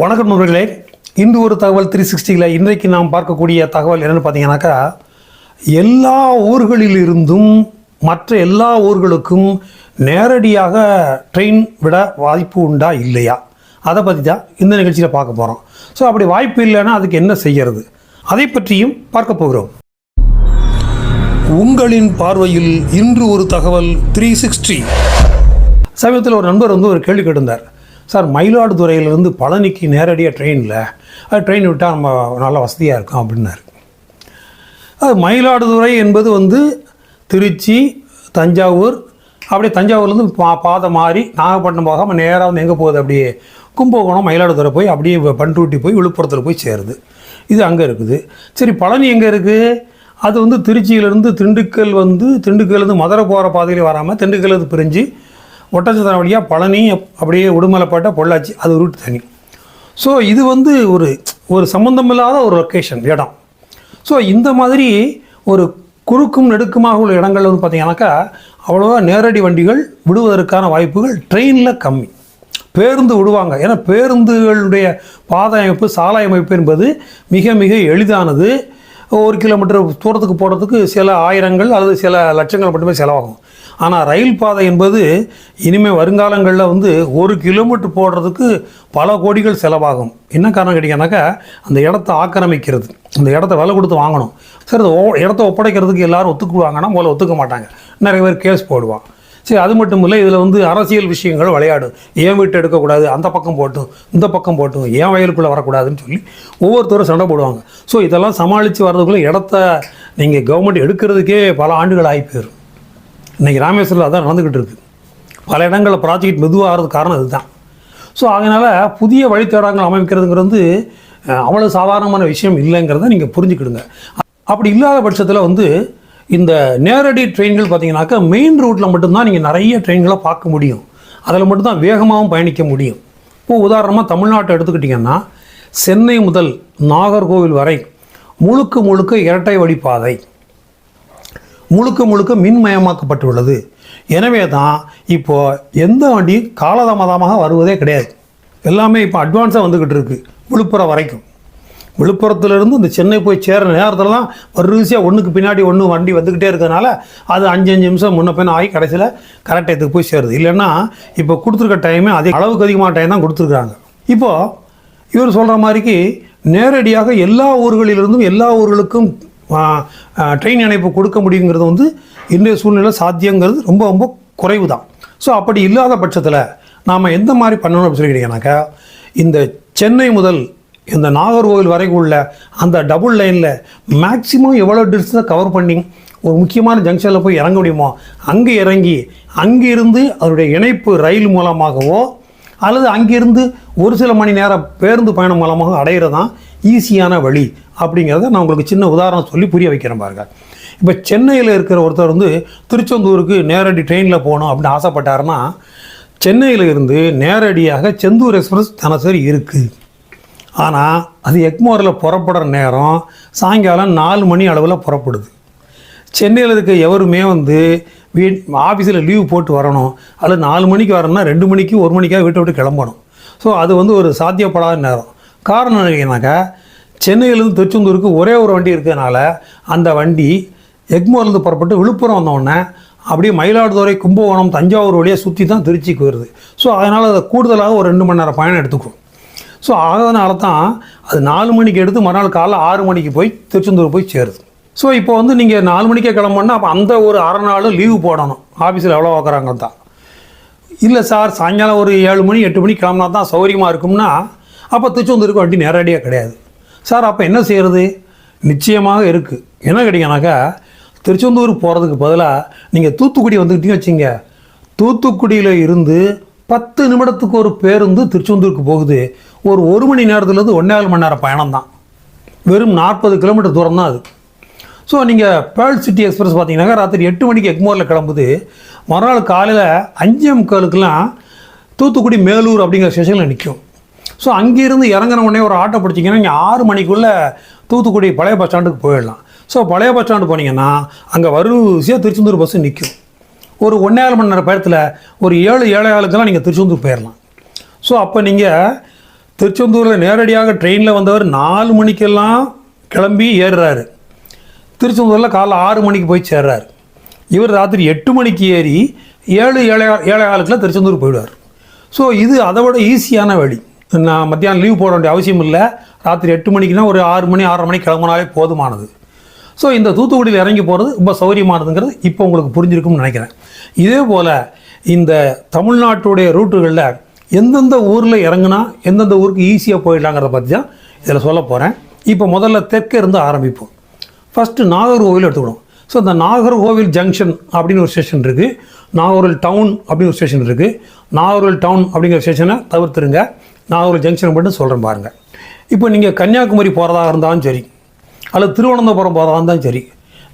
வணக்கம் நண்பர்களே. இன்று ஒரு தகவல் த்ரீ சிக்ஸ்டியில் இன்றைக்கு நாம் பார்க்கக்கூடிய தகவல் என்னென்னு பார்த்தீங்கன்னாக்கா எல்லா ஊர்களிலிருந்தும் மற்ற எல்லா ஊர்களுக்கும் நேரடியாக ட்ரெயின் விட வாய்ப்பு உண்டா இல்லையா? அதை பற்றி தான் இந்த நிகழ்ச்சியில் பார்க்க போகிறோம் ஸோ அப்படி வாய்ப்பு இல்லைன்னா அதுக்கு என்ன செய்கிறது அதை பற்றியும் பார்க்க போகிறோம். உங்களின் பார்வையில் இன்று ஒரு தகவல் த்ரீ சிக்ஸ்டி சமீபத்தில் ஒரு நண்பர் வந்து ஒரு கேள்வி கேட்டிருந்தார். சார் மயிலாடுதுறையிலேருந்து பழனிக்கு நேரடியாக ட்ரெயினில் அது ட்ரெயின் விட்டால் நம்ம நல்ல வசதியாக இருக்கும் அப்படின்னாரு. அது மயிலாடுதுறை என்பது வந்து திருச்சி தஞ்சாவூர் அப்படியே தஞ்சாவூர்லேருந்து பா பாதை மாறி நாகப்பட்டினம் போகாமல் நேராக வந்து எங்கே போகுது அப்படியே? கும்பகோணம் மயிலாடுதுறை போய் அப்படியே பண்ருட்டி போய் விழுப்புரத்தில் போய் சேருது. இது அங்கே இருக்குது. சரி பழனி எங்கே இருக்குது அது வந்து திருச்சியிலேருந்து திண்டுக்கல் வந்து திண்டுக்கல்லேருந்து மதுரை போகிற பாதையில் வராமல் திண்டுக்கல்லேருந்து பிரிஞ்சு ஒட்டச்சத்திரம் வழியாக பழனி அப்படியே உடுமலைப்பேட்டை பொள்ளாச்சி. அது ரூட் தனி. ஸோ இது வந்து ஒரு ஒரு சம்மந்தமில்லாத ஒரு லொக்கேஷன் இடம். ஸோ இந்த மாதிரி ஒரு குறுக்கும் நெடுக்குமாக உள்ள இடங்கள் வந்து பார்த்தீங்கன்னாக்கா அவ்வளோவா நேரடி வண்டிகள் விடுவதற்கான வாய்ப்புகள் ட்ரெயினில் கம்மி. பேருந்து விடுவாங்க. ஏன்னா பேருந்துகளுடைய பாதை அமைப்பு சாலை அமைப்பு என்பது மிக மிக எளிதானது. ஒரு கிலோமீட்டர் தூரத்துக்கு போகிறதுக்கு சில ஆயிரங்கள் அல்லது சில லட்சங்கள் மட்டுமே செலவாகும். ஆனால் ரயில் பாதை என்பது இனிமேல் வருங்காலங்களில் வந்து ஒரு கிலோமீட்டர் போடுறதுக்கு பல கோடிகள் செலவாகும். என்ன காரணம் கேட்டிங்கன்னாக்கா அந்த இடத்த ஆக்கிரமிக்கிறது. அந்த இடத்த விலை கொடுத்து வாங்கணும். சரி அந்த ஓ- இடத்த ஒப்படைக்கிறதுக்கு எல்லோரும் ஒத்துக்குவாங்கன்னா முதல்ல ஒத்துக்க மாட்டாங்க. நிறைய பேர் கேஸ் போடுவான். சரி அது மட்டும் இல்லை இதில் வந்து அரசியல் விஷயங்கள் விளையாடும். ஏன் வீட்டு எடுக்கக்கூடாது? அந்த பக்கம் போட்டும் இந்த பக்கம் போட்டும் ஏன் வயலுக்குள்ளே வரக்கூடாதுன்னு சொல்லி ஒவ்வொருத்தரும் சண்டை போடுவாங்க. ஸோ இதெல்லாம் சமாளித்து வர்றதுக்குள்ளே இடத்த நீங்கள் கவர்மெண்ட் எடுக்கிறதுக்கே பல ஆண்டுகள் ஆகி போயிடும் இன்றைக்கி ராமேஸ்வரில் அதான் நடந்துக்கிட்டு இருக்குது பல இடங்களில் ப்ராஜெக்ட் மெதுவாகிறது காரணம் இதுதான். ஸோ அதனால் புதிய வழித்தடங்கள் அமைக்கிறதுங்கிறது வந்து அவ்வளவு சாதாரணமான விஷயம் இல்லைங்கிறத நீங்கள் புரிஞ்சுக்கிடுங்க. அப்படி இல்லாத பட்சத்தில் வந்து இந்த நேரடி ட்ரெயின்கள் பார்த்தீங்கன்னாக்கா மெயின் ரூட்டில் மட்டும்தான் நீங்கள் நிறைய ட்ரெயின்களை பார்க்க முடியும். அதில் மட்டும்தான் வேகமாகவும் பயணிக்க முடியும். இப்போ உதாரணமாக தமிழ்நாட்டை எடுத்துக்கிட்டிங்கன்னா சென்னை முதல் நாகர்கோவில் வரை முழுக்க முழுக்க இரட்டை வழிப்பாதை முழுக்க முழுக்க மின்மயமாக்கப்பட்டுள்ளது. எனவே தான் இப்போது எந்த வண்டி காலதாமதமாக வருவதே கிடையாது. எல்லாமே இப்போ அட்வான்ஸாக வந்துக்கிட்டு இருக்குது விழுப்புரம் வரைக்கும். விழுப்புரத்துலேருந்து இந்த சென்னை போய் சேர்ற நேரத்தில் தான் வரிசையாக ஒன்றுக்கு பின்னாடி ஒன்று வண்டி வந்துக்கிட்டே இருக்கிறதுனால அது அஞ்சு அஞ்சு நிமிஷம் முன்ன பின்ன ஆகி கடைசியில் கரெக்ட் டயத்துக்கு போய் சேருது. இல்லைன்னா இப்போ கொடுத்துருக்க டைமே அதே அளவுக்கு அதிகமான டைம் தான் கொடுத்துருக்குறாங்க. இப்போது இவர் சொல்கிற மாதிரிக்கு நேரடியாக எல்லா ஊர்களிலிருந்தும் எல்லா ஊர்களுக்கும் ட்ரெயின் இணைப்பு கொடுக்க முடியுங்கிறது வந்து இன்றைய சூழ்நிலை சாத்தியங்கிறது ரொம்ப ரொம்ப குறைவு தான் ஸோ அப்படி இல்லாத பட்சத்தில் நாம் எந்த மாதிரி பண்ணணும் அப்படின்னு சொல்லி கேட்டிங்கனாக்கா இந்த சென்னை முதல் இந்த நாகர்கோவில் வரைக்கும் உள்ள அந்த டபுள் லைனில் மேக்ஸிமம் எவ்வளோ டிஸ்டன்ஸை கவர் பண்ணி ஒரு முக்கியமான ஜங்ஷனில் போய் இறங்க முடியுமோ அங்கே இறங்கி அங்கிருந்து அதனுடைய இணைப்பு ரயில் மூலமாகவோ அல்லது அங்கிருந்து ஒரு சில மணி நேரம் பேருந்து பயணம் மூலமாக அடையிறது தான் ஈஸியான வழி அப்படிங்கிறத நான் உங்களுக்கு சின்ன உதாரணம் சொல்லி புரிய வைக்கிறேன் பாருங்க. இப்போ சென்னையில் இருக்கிற ஒருத்தர் வந்து திருச்செந்தூருக்கு நேரடி ட்ரெயினில் போகணும் அப்படின்னு ஆசைப்பட்டாருன்னா சென்னையில் இருந்து நேரடியாக செந்தூர் எக்ஸ்பிரஸ் தினசரி இருக்குது ஆனால் அது எக்மோரில் புறப்படுற நேரம் சாயங்காலம் நாலு மணி அளவில் புறப்படுது. சென்னையில் இருக்க எவருமே வந்து வீ ஆஃபீஸில் லீவ் போட்டு வரணும். அல்லது நாலு மணிக்கு வரணும்னா ரெண்டு மணிக்கு ஒரு மணிக்காக வீட்டை விட்டு கிளம்பணும். ஸோ அது வந்து ஒரு சாத்தியப்படாத நேரம். காரணம் என்னன்னாக்கா சென்னையிலேருந்து திருச்செந்தூருக்கு ஒரே ஒரு வண்டி இருக்கிறதுனால அந்த வண்டி எக்மோர்லேருந்து புறப்பட்டு விழுப்புரம் வந்தோடனே அப்படியே மயிலாடுதுறை கும்பகோணம் தஞ்சாவூர் வழியாக சுற்றி தான் திருச்சிக்கு வருது. ஸோ அதனால் அதை கூடுதலாக ஒரு ரெண்டு மணி நேரம் பயணம் எடுத்துக்கும். ஸோ அதனால தான் அது நாலு மணிக்கு எடுத்து மறுநாள் காலைல ஆறு மணிக்கு போய் திருச்செந்தூர் போய் சேருது. ஸோ இப்போ வந்து நீங்கள் நாலு மணிக்கே கிளம்புனா அப்போ அந்த ஒரு அரை நாள் லீவு போடணும். ஆஃபீஸில் எவ்வளோ பார்க்குறாங்க தான். இல்லை சார் சாயங்காலம் ஒரு ஏழு மணி எட்டு மணிக்கு கிளம்புனா தான் சௌகரியமாக இருக்கும்னா அப்போ திருச்செந்தூருக்கு வண்டி நேரடியாக கிடையாது. சார் அப்போ என்ன செய்கிறது நிச்சயமாக இருக்குது என்ன கேட்டிங்கனாக்கா திருச்செந்தூர் போகிறதுக்கு பதிலாக நீங்கள் தூத்துக்குடி வந்துக்கிட்டீங்க வச்சிங்க தூத்துக்குடியில் இருந்து பத்து நிமிடத்துக்கு ஒரு பேருந்து திருச்செந்தூருக்கு போகுது. ஒரு ஒரு மணி நேரத்துலேருந்து ஒன்றேகால் மணி நேரம் பயணம் தான் வெறும் நாற்பது கிலோமீட்டர் தூரம் தான் அது. ஸோ நீங்கள் பேர்ல் சிட்டி எக்ஸ்பிரஸ் பார்த்தீங்கன்னாக்கா ராத்திரி எட்டு மணிக்கு எக்மோரில் கிளம்புது. மறுநாள் காலையில் அஞ்சே முக்காலுக்கெல்லாம் தூத்துக்குடி மேலூர் அப்படிங்கிற ஸ்டேஷனில் நிற்கும் ஸோ அங்கேருந்து இறங்குன உடனே ஒரு ஆட்டோ பிடிச்சிங்கன்னா நீங்கள் ஆறு மணிக்குள்ளே தூத்துக்குடி பழைய பஸ் ஸ்டாண்டுக்கு போயிடலாம். ஸோ பழைய பஸ் ஸ்டாண்டு போனீங்கன்னா அங்கே வரிசையாக திருச்செந்தூர் பஸ்ஸு நிற்கும் ஒரு ஒன்றேகால் மணி நேரம் பயணத்தில் ஒரு ஏழு ஏழை ஆளுக்கெல்லாம் நீங்கள் திருச்செந்தூர் போயிடலாம். ஸோ அப்போ நீங்கள் திருச்செந்தூரில் நேரடியாக ட்ரெயினில் வந்தவர் நாலு மணிக்கெல்லாம் கிளம்பி ஏறுறாரு. திருச்செந்தூரில் காலைல ஆறு மணிக்கு போய் சேர்றாரு. இவர் ராத்திரி எட்டு மணிக்கு ஏறி ஏழு ஏழை ஏழை காலத்தில் திருச்செந்தூர் போயிடுவார். ஸோ இது அதை விட ஈஸியான வழி. நான் மத்தியானம் லீவ் போட வேண்டிய அவசியம் இல்லை. ராத்திரி எட்டு மணிக்குனா ஒரு ஆறு மணி ஆறரை மணிக்கு கிளம்புனாலே போதுமானது. ஸோ இந்த தூத்துக்குடியில் இறங்கி போகிறது ரொம்ப சௌகரியமானதுங்கிறது இப்போ உங்களுக்கு புரிஞ்சிருக்கும்னு நினைக்கிறேன். இதே போல் இந்த தமிழ்நாட்டுடைய ரூட்டுகளில் எந்தெந்த ஊரில் இறங்குனா எந்தெந்த ஊருக்கு ஈஸியாக போயிடலாங்கிறத பற்றி தான் இதில் சொல்ல போகிறேன் இப்போ முதல்ல தெற்கே இருந்து ஆரம்பிப்போம். ஃபஸ்ட்டு நாகர்கோவில் எடுத்துக்கணும். ஸோ இந்த நாகர்கோவில் ஜங்ஷன் அப்படின்னு ஒரு ஸ்டேஷன் இருக்குது நாகர்கோவில் டவுன் அப்படின்னு ஒரு ஸ்டேஷன் இருக்குது நாகர்கோவில் டவுன் அப்படிங்கிற ஸ்டேஷனை தவிர்த்துருங்க. நாகர்கோவில் ஜங்ஷன் மட்டும் சொல்கிறேன் பாருங்கள் இப்போ நீங்கள் கன்னியாகுமரி போகிறதா இருந்தாலும் சரி அல்லது திருவனந்தபுரம் போகிறதா இருந்தாலும் சரி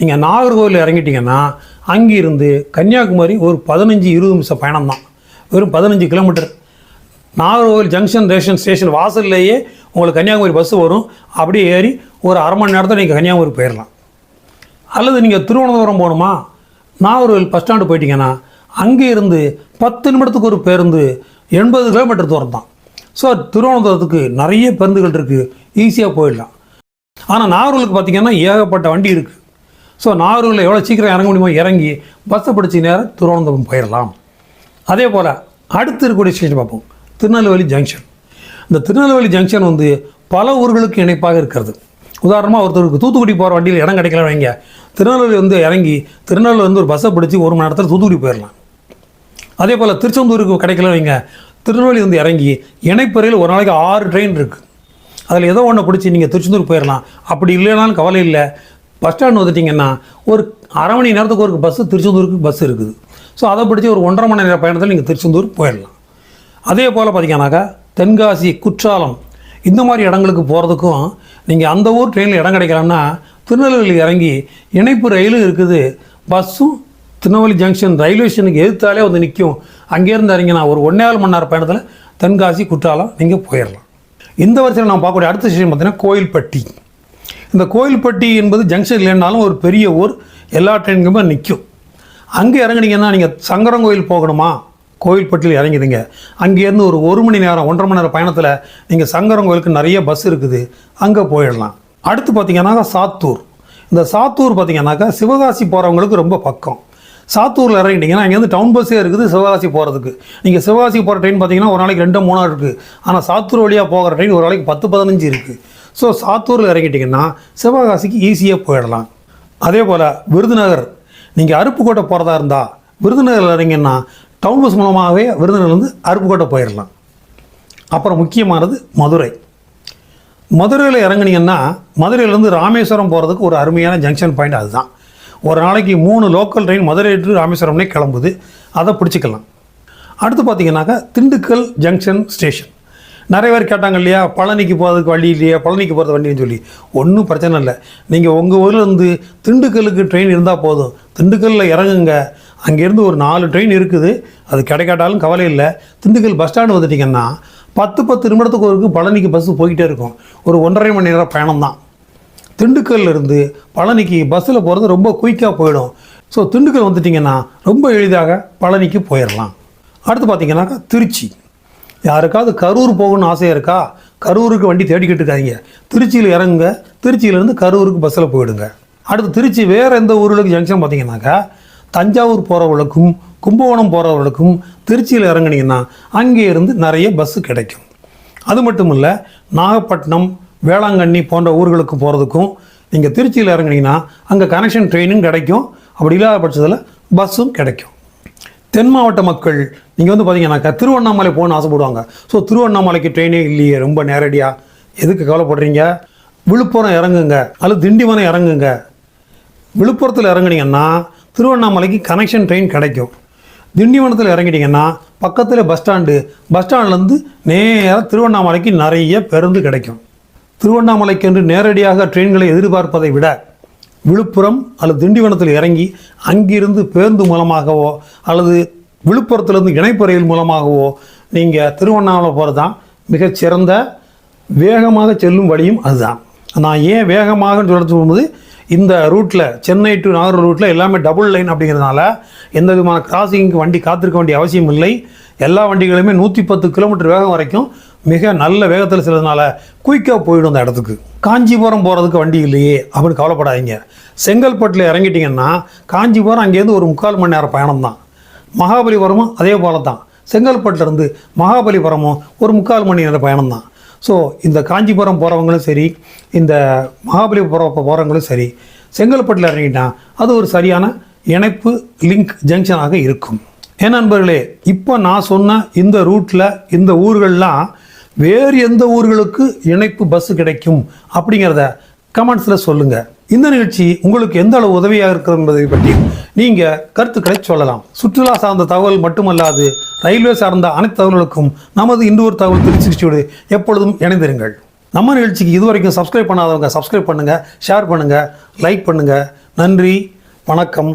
நீங்கள் நாகர்கோவில் இறங்கிட்டீங்கன்னா அங்கேருந்து கன்னியாகுமரி ஒரு பதினஞ்சு இருபது நிமிஷம் பயணம் தான் வெறும் பதினஞ்சு கிலோமீட்டர். நாகர்கோவில் ஜங்ஷன் ரேஷன் ஸ்டேஷன் வாசல்லையே உங்களுக்கு கன்னியாகுமரி பஸ் வரும். அப்படியே ஏறி ஒரு அரை மணி நேரத்தில் நீங்கள் கன்னியாகுமரி போயிடலாம் அல்லது நீங்கள் திருவனந்தபுரம் போகணுமா? நாகர்கோவில் பஸ் ஸ்டாண்டு போயிட்டீங்கன்னா அங்கே இருந்து பத்து நிமிடத்துக்கு ஒரு பேருந்து எண்பது கிலோமீட்டர் தூரம் தான் ஸோ திருவனந்தபுரத்துக்கு நிறைய பேருந்துகள் இருக்குது ஈஸியாக போயிடலாம். ஆனால் நாகர்கோவிலுக்கு பார்த்தீங்கன்னா ஏகப்பட்ட வண்டி இருக்குது ஸோ நாகர்கோவிலில் எவ்வளோ சீக்கிரம் இறங்க முடியுமோ இறங்கி பஸ்ஸை பிடிச்சி நேரம் திருவனந்தபுரம் போயிடலாம் அதே போல் அடுத்து இருக்கக்கூடிய ஸ்டேஷன் பார்ப்போம். திருநெல்வேலி ஜங்ஷன் இந்த திருநெல்வேலி ஜங்ஷன் வந்து பல ஊர்களுக்கு இணைப்பாக இருக்கிறது. உதாரணமாக ஒருத்தருக்கு தூத்துக்குடி போகிற வண்டியில் இடம் கிடைக்கல வைங்க. திருநெல்வேலி வந்து இறங்கி திருநெல்வேலி வந்து ஒரு பஸ்ஸை பிடிச்சி ஒரு மணி நேரத்தில் தூத்துக்குடி போயிடலாம் அதே போல் திருச்செந்தூருக்கு கிடைக்கல வைங்க. திருநெல்வேலி வந்து இறங்கி இணைப்பறையில் ஒரு நாளைக்கு ஆறு ட்ரெயின் இருக்குது அதில் ஏதோ ஒன்று பிடிச்சி நீங்கள் திருச்செந்தூர் போயிடலாம் அப்படி இல்லைனாலும் கவலை இல்லை. பஸ் ஸ்டாண்ட் வந்துட்டிங்கன்னா ஒரு அரை மணி நேரத்துக்கு ஒரு பஸ்ஸு திருச்செந்தூருக்கு பஸ் இருக்குது. ஸோ அதை பிடிச்சி ஒரு ஒன்றரை மணி நேர பயணத்தில் நீங்கள் திருச்செந்தூர் போயிடலாம் அதே போல் பார்த்தீங்கன்னாக்கா தென்காசி குற்றாலம் இந்த மாதிரி இடங்களுக்கு போகிறதுக்கும் நீங்கள் அந்த ஊர் ட்ரெயினில் இடம் கிடைக்கலன்னா திருநெல்வேலி இறங்கி இணைப்பு ரயிலும் இருக்குது. பஸ்ஸும் திருநெல்வேலி ஜங்ஷன் ரயில்வே ஸ்டேஷனுக்கு எதிர்த்தாலே வந்து நிற்கும் அங்கேருந்து இறங்கினா ஒரு ஒன்றே மணி நேரம் பயணத்தில் தென்காசி குற்றாலம் நீங்கள் போயிடலாம் இந்த வருஷத்தில் நான் பார்க்கக்கூடிய அடுத்த ஸ்டேஷன் பார்த்தீங்கன்னா கோயில்பட்டி. இந்த கோயில்பட்டி என்பது ஜங்ஷன் இல்லைன்னாலும் ஒரு பெரிய ஊர். எல்லா ட்ரெயினுக்குமே நிற்கும் அங்கே இறங்குனீங்கன்னா நீங்கள் சங்கரன் கோயில் போகணுமா? கோயில்பட்டியில் இறங்கிடுங்க அங்கேருந்து ஒரு ஒரு மணி நேரம் ஒன்றரை மணி நேரம் பயணத்தில் நீங்கள் சங்கரன் கோயிலுக்கு நிறைய பஸ் இருக்குது. அங்கே போயிடலாம். அடுத்து பார்த்தீங்கன்னாக்கா சாத்தூர். இந்த சாத்தூர் பார்த்தீங்கன்னாக்கா சிவகாசி போகிறவங்களுக்கு ரொம்ப பக்கம். சாத்தூரில் இறங்கிட்டீங்கன்னா இங்கேருந்து டவுன் பஸ்ஸே இருக்குது சிவகாசி போகிறதுக்கு நீங்கள் சிவகாசி போகிற ட்ரெயின் பார்த்தீங்கன்னா ஒரு நாளைக்கு ரெண்டு மூணா இருக்குது ஆனால் சாத்தூர் வழியாக போகிற ட்ரெயின் ஒரு நாளைக்கு பத்து பதினஞ்சு இருக்குது ஸோ சாத்தூரில் இறங்கிட்டிங்கன்னா சிவகாசிக்கு ஈஸியாக போயிடலாம். அதே போல் விருதுநகர். நீங்கள் அருப்புக்கோட்டை போகிறதா இருந்தால் விருதுநகரில் இறங்கினா டவுன் பஸ் மூலமாகவே விருதுநகர்லேருந்து அருப்புக்கோட்டை போயிடலாம். அப்புறம் முக்கியமானது மதுரை. மதுரையில் இறங்குனீங்கன்னா மதுரையிலேருந்து ராமேஸ்வரம் போகிறதுக்கு ஒரு அருமையான ஜங்ஷன் பாயிண்ட் அதுதான். ஒரு நாளைக்கு மூணு லோக்கல் ட்ரெயின் மதுரை டு ராமேஸ்வரம்னே கிளம்புது. அதை பிடிச்சிக்கலாம். அடுத்து பார்த்தீங்கன்னாக்கா திண்டுக்கல் ஜங்ஷன் ஸ்டேஷன் நிறைய பேர் கேட்டாங்க இல்லையா பழனிக்கு போகிறதுக்கு வழி இல்லையா பழனிக்கு போகிறது வண்டின்னு சொல்லி. ஒன்றும் பிரச்சனை இல்லை. நீங்கள் உங்கள் ஊரில் இருந்து திண்டுக்கல்லுக்கு ட்ரெயின் இருந்தால் போதும். திண்டுக்கல்லில் இறங்குங்க. அங்கேருந்து ஒரு நாலு ட்ரெயின் இருக்குது. அது கிடைக்காட்டாலும் கவலை இல்லை. திண்டுக்கல் பஸ் ஸ்டாண்டு வந்துட்டிங்கன்னா பத்து பத்து நிமிடத்துக்கு ஒருக்கு பழனிக்கு பஸ்ஸு போய்கிட்டே இருக்கும். ஒரு ஒன்றரை மணி நேரம் பயணம் தான். திண்டுக்கல்லிருந்து பழனிக்கு பஸ்ஸில் போகிறது ரொம்ப குயிக்காக போயிடும். ஸோ திண்டுக்கல் வந்துட்டிங்கன்னா ரொம்ப எளிதாக பழனிக்கு போயிடலாம் அடுத்து பார்த்தீங்கன்னாக்கா திருச்சி. யாருக்காவது கரூர் போகணும்னு ஆசையாக இருக்கா? கரூருக்கு வண்டி தேடிக்கிட்டு இருக்காதிங்க. திருச்சியில் இறங்குங்க. திருச்சியிலேருந்து கரூருக்கு பஸ்ஸில் போயிடுங்க. அடுத்து திருச்சி வேறு எந்த ஊருக்கு ஜங்ஷன் பார்த்தீங்கன்னாக்கா தஞ்சாவூர் போகிறவர்களுக்கும் கும்பகோணம் போகிறவர்களுக்கும் திருச்சியில் இறங்குனீங்கன்னா அங்கே இருந்து நிறைய பஸ்ஸு கிடைக்கும். அது மட்டும் இல்லை நாகப்பட்டினம் வேளாங்கண்ணி போன்ற ஊர்களுக்கு போகிறதுக்கும் நீங்கள் திருச்சியில் இறங்குனீங்கன்னா அங்கே கனெக்ஷன் ட்ரெயினும் கிடைக்கும். அப்படி இல்லாத பட்சத்தில் பஸ்ஸும் கிடைக்கும். தென் மாவட்ட மக்கள் நீங்கள் வந்து பார்த்தீங்கன்னாக்கா திருவண்ணாமலை போகணும்னு ஆசைப்படுவாங்க. ஸோ திருவண்ணாமலைக்கு ட்ரெயினே இல்லையே ரொம்ப நேரடியாக எதுக்கு கவலைப்படுறீங்க? விழுப்புரம் இறங்குங்க அல்லது திண்டிவனம் இறங்குங்க. விழுப்புரத்தில் இறங்குனீங்கன்னா திருவண்ணாமலைக்கு கனெக்ஷன் ட்ரெயின் கிடைக்கும். திண்டிவனத்தில் இறங்கிட்டிங்கன்னா பக்கத்தில் பஸ் ஸ்டாண்டு பஸ் ஸ்டாண்ட்லேருந்து நேராக திருவண்ணாமலைக்கு நிறைய பேருந்து கிடைக்கும். திருவண்ணாமலைக்கென்று நேரடியாக ட்ரெயின்களை எதிர்பார்ப்பதை விட விழுப்புரம் அல்லது திண்டிவனத்தில் இறங்கி அங்கிருந்து பேருந்து மூலமாகவோ அல்லது விழுப்புரத்திலிருந்து இணைப்பு ரயில் மூலமாகவோ நீங்கள் திருவண்ணாமலை போகிறது தான் மிகச்சிறந்த வேகமாக செல்லும் வழியும் அதுதான். நான் ஏன் வேகமாக சொல்லிட்டு போகும்போது இந்த ரூட்டில் சென்னை டு நாகர் ரூட்டில் எல்லாமே டபுள் லைன் அப்படிங்கிறதுனால எந்த விதமான கிராசிங்க்கு வண்டி காத்திருக்க வேண்டிய அவசியம் இல்லை. எல்லா வண்டிகளுமே நூற்றி பத்து கிலோமீட்டர் வேகம் வரைக்கும் மிக நல்ல வேகத்தில் செல்றதுனால குயிக்காக போயிடும் அந்த இடத்துக்கு. காஞ்சிபுரம் போகிறதுக்கு வண்டி இல்லையே அப்படின்னு கவலைப்படாதீங்க. செங்கல்பட்டில் இறங்கிட்டீங்கன்னா காஞ்சிபுரம் அங்கேருந்து ஒரு முக்கால் மணி நேரம் பயணம் தான் மகாபலிபுரமும் அதே போல தான் செங்கல்பட்டிலேருந்து மகாபலிபுரமும் ஒரு முக்கால் மணி நேரம் பயணம் தான் ஸோ இந்த காஞ்சிபுரம் போகிறவங்களும் சரி இந்த மகாபலிபுரம் போகிறவங்களும் சரி செங்கல்பட்டில் இறங்கிட்டா அது ஒரு சரியான இணைப்பு லிங்க் ஜங்ஷனாக இருக்கும். ஏன் நண்பர்களே இப்போ நான் சொன்ன இந்த ரூட்டில் இந்த ஊர்கள்லாம் வேறு எந்த ஊர்களுக்கு இணைப்பு பஸ் கிடைக்கும் அப்படிங்கிறத கமெண்ட்ஸில் சொல்லுங்கள் இந்த நிகழ்ச்சி உங்களுக்கு எந்த அளவு உதவியாக இருக்கிறது என்பதை பற்றி நீங்கள் கருத்துக்களை சொல்லலாம். சுற்றுலா சார்ந்த தகவல் மட்டுமல்லாது ரயில்வே சார்ந்த அனைத்து தகவல்களுக்கும் நமது இன்னொரு தகவல் திருச்சியோடு எப்பொழுதும் இணைந்திருங்கள். நம்ம நிகழ்ச்சிக்கு இதுவரைக்கும் சப்ஸ்கிரைப் பண்ணாதவங்க சப்ஸ்கிரைப் பண்ணுங்கள் ஷேர் பண்ணுங்கள் லைக் பண்ணுங்கள் நன்றி வணக்கம்.